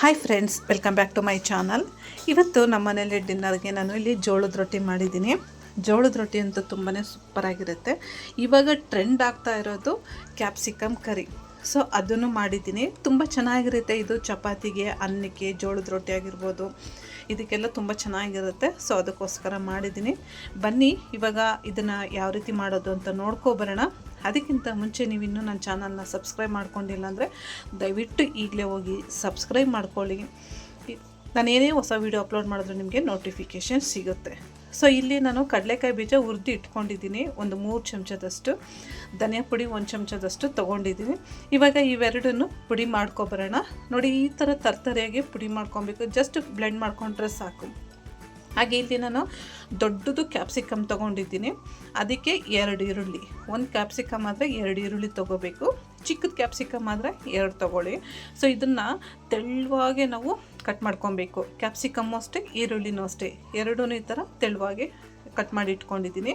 Hi friends welcome back to my channel ಇವತ್ತು ನಮ್ಮ ಮನೇಲಿ ಡಿನ್ನರ್ಗೆ ನಾನು ಇಲ್ಲಿ ಜೋಳದ ರೊಟ್ಟಿ ಮಾಡಿದ್ದೀನಿ. ಜೋಳದ ರೊಟ್ಟಿ ಅಂತೂ ತುಂಬಾ ಸೂಪರಾಗಿರುತ್ತೆ ಇವಾಗ ಟ್ರೆಂಡ್ ಆಗ್ತಾ ಇರೋದು ಕ್ಯಾಪ್ಸಿಕಮ್ ಕರಿ ಸೊ ಅದನ್ನು ಮಾಡಿದ್ದೀನಿ. ತುಂಬ ಚೆನ್ನಾಗಿರುತ್ತೆ ಇದು. ಚಪಾತಿಗೆ, ಅನ್ನಕ್ಕೆ, ಜೋಳದ ರೊಟ್ಟಿ ಆಗಿರ್ಬೋದು. ಇದಕ್ಕೆಲ್ಲ ತುಂಬ ಚೆನ್ನಾಗಿರುತ್ತೆ. ಸೊ ಅದಕ್ಕೋಸ್ಕರ ಮಾಡಿದ್ದೀನಿ. ಬನ್ನಿ, ಇವಾಗ ಇದನ್ನು ಯಾವ ರೀತಿ ಮಾಡೋದು ಅಂತ ನೋಡ್ಕೊಬರೋಣ ಅದಕ್ಕಿಂತ ಮುಂಚೆ ನೀವು ಇನ್ನೂ ನನ್ನ ಚಾನಲ್ನ ಸಬ್ಸ್ಕ್ರೈಬ್ ಮಾಡ್ಕೊಂಡಿಲ್ಲ ಅಂದರೆ ದಯವಿಟ್ಟು ಈಗಲೇ ಹೋಗಿ ಸಬ್ಸ್ಕ್ರೈಬ್ ಮಾಡ್ಕೊಳ್ಳಿ. ನಾನು ಏನೇ ಹೊಸ ವೀಡಿಯೋ ಅಪ್ಲೋಡ್ ಮಾಡಿದ್ರು ನಿಮಗೆ ನೋಟಿಫಿಕೇಷನ್ ಸಿಗುತ್ತೆ. ಸೊ, ಇಲ್ಲಿ ನಾನು ಕಡಲೆಕಾಯಿ ಬೀಜ ಉರಿದು ಇಟ್ಕೊಂಡಿದ್ದೀನಿ. ಒಂದು ಮೂರು ಚಮಚದಷ್ಟು. ಧನಿಯಾ ಪುಡಿ ಒಂದು ಚಮಚದಷ್ಟು ತೊಗೊಂಡಿದ್ದೀನಿ. ಇವಾಗ ಇವೆರಡನ್ನು ಪುಡಿ ಮಾಡ್ಕೊಬರೋಣ. ನೋಡಿ, ಈ ಥರ ತರ್ತರಿಯಾಗಿ ಪುಡಿ ಮಾಡ್ಕೊಬೇಕು. ಜಸ್ಟ್ ಬ್ಲೆಂಡ್ ಮಾಡ್ಕೊಂಡ್ರೆ ಸಾಕು. ಹಾಗೆ ಇಲ್ಲಿ ನಾನು ದೊಡ್ಡದು ಕ್ಯಾಪ್ಸಿಕಮ್ ತೊಗೊಂಡಿದ್ದೀನಿ. ಅದಕ್ಕೆ ಎರಡು ಈರುಳ್ಳಿ, ಒಂದು ಕ್ಯಾಪ್ಸಿಕಮ್ ಆದರೆ ಎರಡು ಈರುಳ್ಳಿ ತೊಗೋಬೇಕು. ಚಿಕ್ಕದ ಕ್ಯಾಪ್ಸಿಕಮ್ ಆದರೆ ಎರಡು ತೊಗೊಳ್ಳಿ. ಸೊ ಇದನ್ನು ತೆಳುವಾಗೆ ನಾವು ಕಟ್ ಮಾಡ್ಕೊಬೇಕು. ಕ್ಯಾಪ್ಸಿಕಮ್ಮು ಅಷ್ಟೇ, ಈರುಳ್ಳಿನೂ ಅಷ್ಟೇ. ಎರಡೂ ಈ ಥರ ತೆಳುವಾಗೆ ಕಟ್ ಮಾಡಿ ಇಟ್ಕೊಂಡಿದ್ದೀನಿ.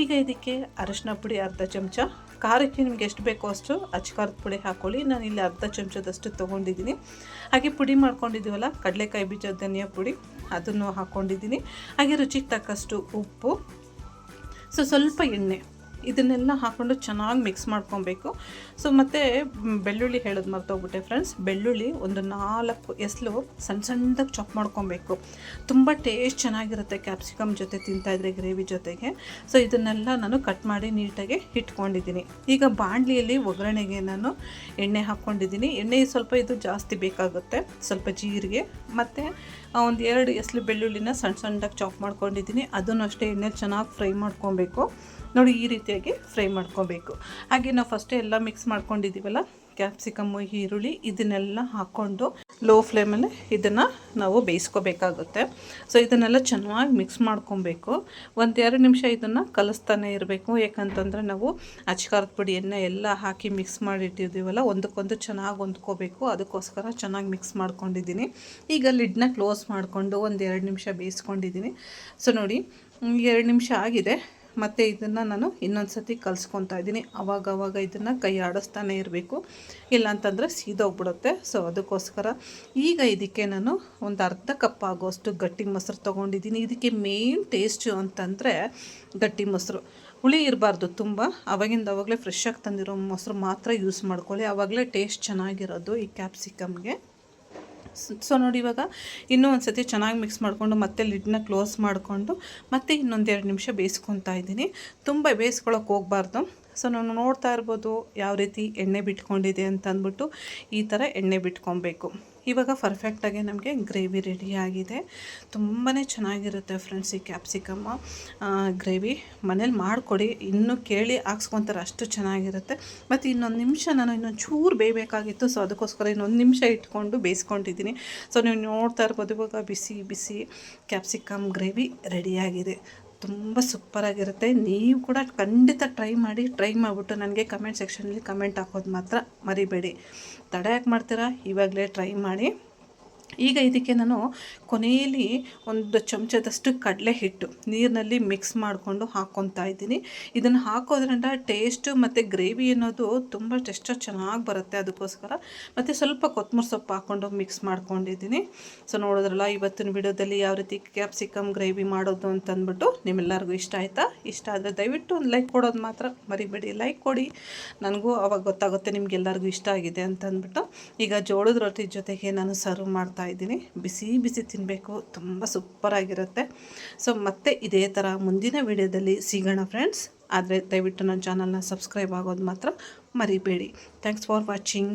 ಈಗ ಇದಕ್ಕೆ ಅರಶಿನ ಪುಡಿ, ಅರ್ಧ ಚಮಚ. ಖಾರಕ್ಕೆ ನಿಮ್ಗೆ ಎಷ್ಟು ಬೇಕೋ ಅಷ್ಟು ಅಚ್ಕಾರದ ಪುಡಿ ಹಾಕ್ಕೊಳ್ಳಿ ನಾನು ಇಲ್ಲಿ ಅರ್ಧ ಚಮಚದಷ್ಟು ತೊಗೊಂಡಿದ್ದೀನಿ. ಹಾಗೆ ಪುಡಿ ಮಾಡ್ಕೊಂಡಿದ್ದೀವಲ್ಲ, ಕಡಲೆಕಾಯಿ ಬೀಜ ಧನಿಯಾ ಪುಡಿ. ಅದನ್ನು ಹಾಕ್ಕೊಂಡಿದ್ದೀನಿ ಹಾಗೆ ರುಚಿಗೆ ತಕ್ಕಷ್ಟು ಉಪ್ಪು. ಸೊ ಸ್ವಲ್ಪ ಎಣ್ಣೆ. ಇದನ್ನೆಲ್ಲ ಹಾಕ್ಕೊಂಡು ಚೆನ್ನಾಗಿ ಮಿಕ್ಸ್ ಮಾಡ್ಕೊಬೇಕು. ಸೊ ಮತ್ತು ಬೆಳ್ಳುಳ್ಳಿ ಹೇಳೋದು ಮರ್ತೋಗ್ಬಿಟ್ಟೆ ಫ್ರೆಂಡ್ಸ್ ಬೆಳ್ಳುಳ್ಳಿ ಒಂದು ನಾಲ್ಕು ಎಸ್ಲು ಸಣ್ಣ ಸಣ್ಣದಾಗಿ ಚಾಪ್ ಮಾಡ್ಕೊಬೇಕು. ತುಂಬ ಟೇಸ್ಟ್ ಚೆನ್ನಾಗಿರುತ್ತೆ ಕ್ಯಾಪ್ಸಿಕಮ್ ಜೊತೆ ತಿಂತಾಯಿದ್ರೆ ಗ್ರೇವಿ ಜೊತೆಗೆ. ಸೊ ಇದನ್ನೆಲ್ಲ ನಾನು ಕಟ್ ಮಾಡಿ ನೀಟಾಗಿ ಇಟ್ಕೊಂಡಿದ್ದೀನಿ. ಈಗ ಬಾಣಲಿಯಲ್ಲಿ ಒಗ್ಗರಣೆಗೆ ನಾನು ಎಣ್ಣೆ ಹಾಕ್ಕೊಂಡಿದ್ದೀನಿ. ಎಣ್ಣೆ ಸ್ವಲ್ಪ ಇದು ಜಾಸ್ತಿ ಬೇಕಾಗುತ್ತೆ. ಸ್ವಲ್ಪ ಜೀರಿಗೆ, ಮತ್ತು ಒಂದು ಎರಡು ಎಸ್ಲು ಬೆಳ್ಳುಳ್ಳಿನ ಸಣ್ಣ ಸಣ್ಣದಾಗಿ ಚಾಪ್ ಮಾಡ್ಕೊಂಡಿದ್ದೀನಿ. ಅದನ್ನು ಅಷ್ಟೇ ಎಣ್ಣೆಲಿ ಚೆನ್ನಾಗಿ ಫ್ರೈ ಮಾಡ್ಕೊಬೇಕು. ನೋಡಿ ಈ ರೀತಿಯಾಗಿ ಫ್ರೈ ಮಾಡ್ಕೊಬೇಕು. ಹಾಗೆ ನಾವು ಫಸ್ಟೇ ಎಲ್ಲ ಮಿಕ್ಸ್ ಮಾಡ್ಕೊಂಡಿದ್ದೀವಲ್ಲ ಕ್ಯಾಪ್ಸಿಕಮ್ಮು ಈರುಳ್ಳಿ ಇದನ್ನೆಲ್ಲ ಹಾಕ್ಕೊಂಡು ಲೋ ಫ್ಲೇಮಲ್ಲಿ ಇದನ್ನು ನಾವು ಬೇಯಿಸ್ಕೋಬೇಕಾಗುತ್ತೆ. ಸೊ ಇದನ್ನೆಲ್ಲ ಚೆನ್ನಾಗಿ ಮಿಕ್ಸ್ ಮಾಡ್ಕೊಬೇಕು. ಒಂದೆರಡು ನಿಮಿಷ ಇದನ್ನು ಕಲಿಸ್ತಾನೆ ಇರಬೇಕು. ಯಾಕಂತಂದರೆ ನಾವು ಅಚ್ಕಾರದ ಪುಡಿಯನ್ನು ಎಲ್ಲ ಹಾಕಿ ಮಿಕ್ಸ್ ಮಾಡಿಟ್ಟಿದ್ದೀವಲ್ಲ, ಒಂದಕ್ಕೊಂದು ಚೆನ್ನಾಗಿ ಹೊಂದ್ಕೋಬೇಕು. ಅದಕ್ಕೋಸ್ಕರ ಚೆನ್ನಾಗಿ ಮಿಕ್ಸ್ ಮಾಡ್ಕೊಂಡಿದ್ದೀನಿ. ಈಗ ಲಿಡ್ನ ಕ್ಲೋಸ್ ಮಾಡಿಕೊಂಡು ಒಂದು ನಿಮಿಷ ಬೇಯಿಸ್ಕೊಂಡಿದ್ದೀನಿ. ಸೊ ನೋಡಿ ಎರಡು ನಿಮಿಷ ಆಗಿದೆ. ಮತ್ತು ಇದನ್ನು ನಾನು ಇನ್ನೊಂದು ಸತಿ ಕಲಿಸ್ಕೊತಾ ಇದ್ದೀನಿ. ಅವಾಗ ಅವಾಗ ಇದನ್ನು ಕೈ ಆಡಿಸ್ತಾನೆ ಇರಬೇಕು. ಇಲ್ಲಾಂತಂದರೆ ಸೀದೋಗ್ಬಿಡುತ್ತೆ. ಸೊ ಅದಕ್ಕೋಸ್ಕರ ಈಗ ಇದಕ್ಕೆ ನಾನು ಒಂದು ಅರ್ಧ ಕಪ್ ಆಗೋಷ್ಟು ಗಟ್ಟಿ ಮೊಸರು ತೊಗೊಂಡಿದ್ದೀನಿ. ಇದಕ್ಕೆ ಮೇನ್ ಟೇಸ್ಟು ಅಂತಂದರೆ ಗಟ್ಟಿ ಮೊಸರು. ಹುಳಿ ಇರಬಾರ್ದು ತುಂಬ. ಅವಾಗಿಂದ ಅವಾಗಲೇ ಫ್ರೆಶ್ ಆಗಿ ತಂದಿರೋ ಮೊಸರು ಮಾತ್ರ ಯೂಸ್ ಮಾಡ್ಕೊಳ್ಳಿ. ಆವಾಗಲೇ ಟೇಸ್ಟ್ ಚೆನ್ನಾಗಿರೋದು ಈ ಕ್ಯಾಪ್ಸಿಕಮ್ಗೆ ಸೊ ನೋಡಿ ಇವಾಗ ಇನ್ನೂ ಒಂದು ಸತಿ ಚೆನ್ನಾಗಿ ಮಿಕ್ಸ್ ಮಾಡಿಕೊಂಡು ಮತ್ತೆ ಲಿಡ್ನ ಕ್ಲೋಸ್ ಮಾಡಿಕೊಂಡು ಮತ್ತೆ ಇನ್ನೊಂದೆರಡು ನಿಮಿಷ ಬೇಯಿಸ್ಕೊತಾ ಇದ್ದೀನಿ. ತುಂಬ ಬೇಯಿಸ್ಕೊಳ್ಳೋಕೆ ಹೋಗಬಾರ್ದು. ಸೊ ನಾನು ನೋಡ್ತಾ ಇರ್ಬೋದು ಯಾವ ರೀತಿ ಎಣ್ಣೆ ಬಿಟ್ಕೊಂಡಿದೆ ಅಂತ ಅಂದ್ಬಿಟ್ಟು ಈ ಥರ ಎಣ್ಣೆ ಬಿಟ್ಕೊಬೇಕು. ಇವಾಗ ಪರ್ಫೆಕ್ಟಾಗಿ ನಮಗೆ ಗ್ರೇವಿ ರೆಡಿಯಾಗಿದೆ ತುಂಬಾ ಚೆನ್ನಾಗಿರುತ್ತೆ ಫ್ರೆಂಡ್ಸ್ ಈ ಕ್ಯಾಪ್ಸಿಕಮ್ಮ ಗ್ರೇವಿ ಮನೇಲಿ ಮಾಡಿಕೊಡಿ, ಇನ್ನೂ ಕೇಳಿ ಹಾಕ್ಸ್ಕೊತಾರೆ ಅಷ್ಟು ಚೆನ್ನಾಗಿರುತ್ತೆ. ಮತ್ತು ಇನ್ನೊಂದು ನಿಮಿಷ ನಾನು ಇನ್ನೊಂದು ಚೂರು ಬೇಯಬೇಕಾಗಿತ್ತು ಸೊ ಅದಕ್ಕೋಸ್ಕರ ಇನ್ನೊಂದು ನಿಮಿಷ ಇಟ್ಕೊಂಡು ಬೇಯಿಸ್ಕೊಂಡಿದ್ದೀನಿ. ಸೊ ನೀವು ನೋಡ್ತಾ ಇರ್ಬೋದು ಇವಾಗ ಬಿಸಿ ಬಿಸಿ ಕ್ಯಾಪ್ಸಿಕಮ್ ಗ್ರೇವಿ ರೆಡಿಯಾಗಿದೆ ತುಂಬ ಸೂಪರಾಗಿರುತ್ತೆ ನೀವು ಕೂಡ ಖಂಡಿತ ಟ್ರೈ ಮಾಡಿ ಟ್ರೈ ಮಾಡಿಬಿಟ್ಟು ನನಗೆ ಕಮೆಂಟ್ ಸೆಕ್ಷನಲ್ಲಿ ಕಮೆಂಟ್ ಹಾಕೋದು ಮಾತ್ರ ಮರಿಬೇಡಿ. ತಡ ಯಾಕೆ ಮಾಡ್ತೀರಾ? ಇವಾಗಲೇ ಟ್ರೈ ಮಾಡಿ. ಈಗ ಇದಕ್ಕೆ ನಾನು ಕೊನೆಯಲ್ಲಿ ಒಂದು ಚಮಚದಷ್ಟು ಕಡಲೆ ಹಿಟ್ಟು ನೀರಿನಲ್ಲಿ ಮಿಕ್ಸ್ ಮಾಡಿಕೊಂಡು ಹಾಕ್ಕೊತಾ ಇದ್ದೀನಿ. ಇದನ್ನು ಹಾಕೋದ್ರಿಂದ ಟೇಸ್ಟು ಮತ್ತು ಗ್ರೇವಿ ಅನ್ನೋದು ತುಂಬ ಟೆಸ್ಟು ಚೆನ್ನಾಗಿ ಬರುತ್ತೆ ಅದಕ್ಕೋಸ್ಕರ. ಮತ್ತು ಸ್ವಲ್ಪ ಕೊತ್ತಂಬರಿ ಸೊಪ್ಪು ಹಾಕ್ಕೊಂಡು ಮಿಕ್ಸ್ ಮಾಡ್ಕೊಂಡಿದ್ದೀನಿ. ಸೊ ನೋಡಿದ್ರಲ್ಲ, ಇವತ್ತಿನ ವಿಡಿಯೋದಲ್ಲಿ ಯಾವ ರೀತಿ ಕ್ಯಾಪ್ಸಿಕಮ್ ಗ್ರೇವಿ ಮಾಡೋದು ಅಂತಂದ್ಬಿಟ್ಟು ನಿಮ್ಮೆಲ್ಲರಿಗೂ ಇಷ್ಟ ಆಯಿತಾ? ಇಷ್ಟ ಆದರೆ ದಯವಿಟ್ಟು ಒಂದು ಲೈಕ್ ಕೊಡೋದು ಮಾತ್ರ ಮರಿಬೇಡಿ. ಲೈಕ್ ಕೊಡಿ. ನನಗೂ ಅವಾಗ ಗೊತ್ತಾಗುತ್ತೆ ನಿಮ್ಗೆಲ್ಲರಿಗೂ ಇಷ್ಟ ಆಗಿದೆ ಅಂತಂದ್ಬಿಟ್ಟು. ಈಗ ಜೋಳದ ರೊಟ್ಟಿ ಜೊತೆಗೆ ನಾನು ಸರ್ವ್ ಮಾಡ್ತಾ ಇದ್ದೀನಿ. ಬಿಸಿ ಬಿಸಿ ತಿನ್ನಬೇಕು ತುಂಬ ಸೂಪರಾಗಿರುತ್ತೆ ಸೊ ಮತ್ತೆ ಇದೇ ಥರ ಮುಂದಿನ ವಿಡಿಯೋದಲ್ಲಿ ಸಿಗೋಣ ಫ್ರೆಂಡ್ಸ್ ಆದರೆ ದಯವಿಟ್ಟು ನನ್ನ ಚಾನಲ್ನ ಸಬ್ಸ್ಕ್ರೈಬ್ ಆಗೋದು ಮಾತ್ರ ಮರಿಬೇಡಿ. Thanks for watching